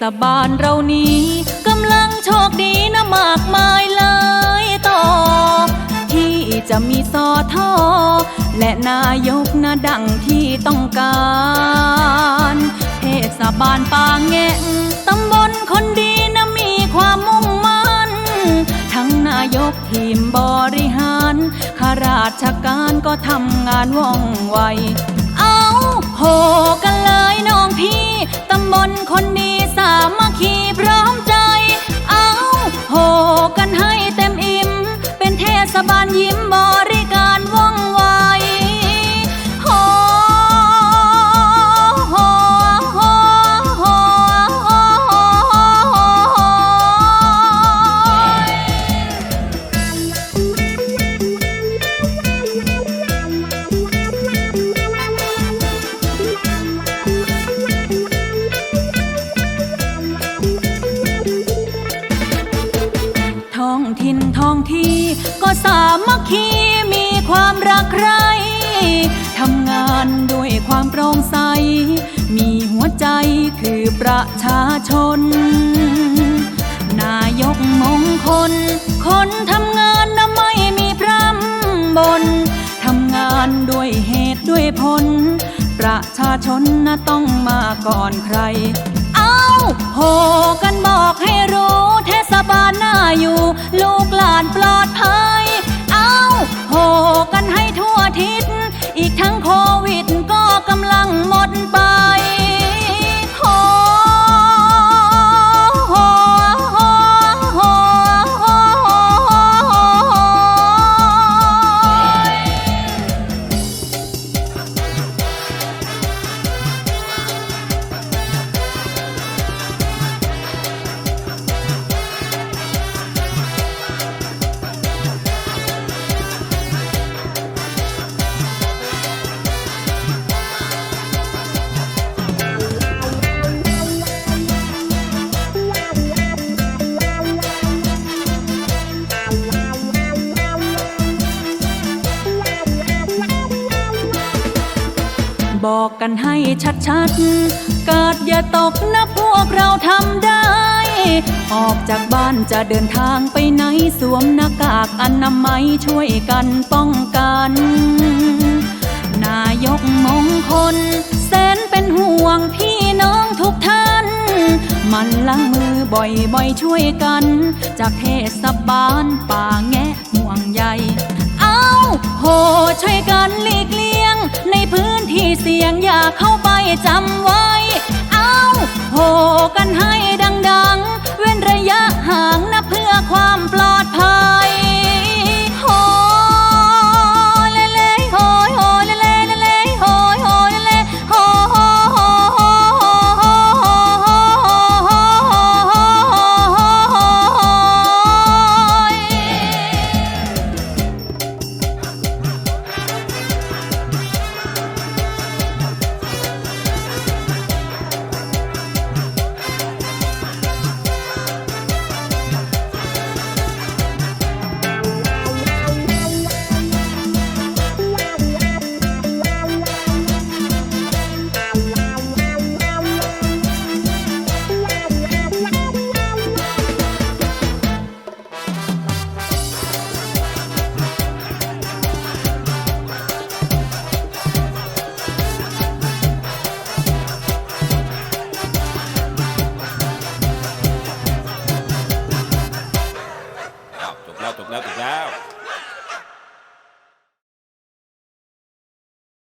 ศบาลเรานี้กำลังโชคดีนะมากมายเลยต่อ ที่จะมีสอทอและนายกนะดังที่ต้องการเทศบาลปางแงะตำบลคนดีนะมีความมุ่งมั่น ทั้งนายกทีมบริหารข้าราชการก็ทำงานว่องไว เอาโหกันเลยน้องพี่ ตำบลคนดี มัคคีพร้อมใจ เอาโหกันให้เต็มอิ่ม เป็นเทศบาลยิ้ม ถิ่นท้องที่ก็สามัคคีมีความรักใครทำงานด้วยความโปร่งใส มีหัวใจคือประชาชน นายกมงคล คนทำงานนะไม่มีพร่ำบนทำงานด้วยเหตุด้วยผล ประชาชนนะต้องมาก่อนใคร เอาโหกันบอกให้รู้ อยู่ ลูกหลานปลอดภัย เอาโหกันให้ บอกกันให้ชัดๆกาดอย่าตกนะพวกเราทำได้ ออกจากบ้านจะเดินทางไปไหนสวมหน้ากากอนามัยช่วยกันป้องกัน นายกมงคลแสนเป็นห่วงพี่น้องทุกท่าน มันล้างมือบ่อยๆช่วยกัน จากเทศบาลป่าแงะห่วงใย เอาโหช่วยกันหลีกเลี่ยง สียงอย่าเข้าไปจำไว้ เอาโหกันให้ดัง ๆ เว้นระยะห่าง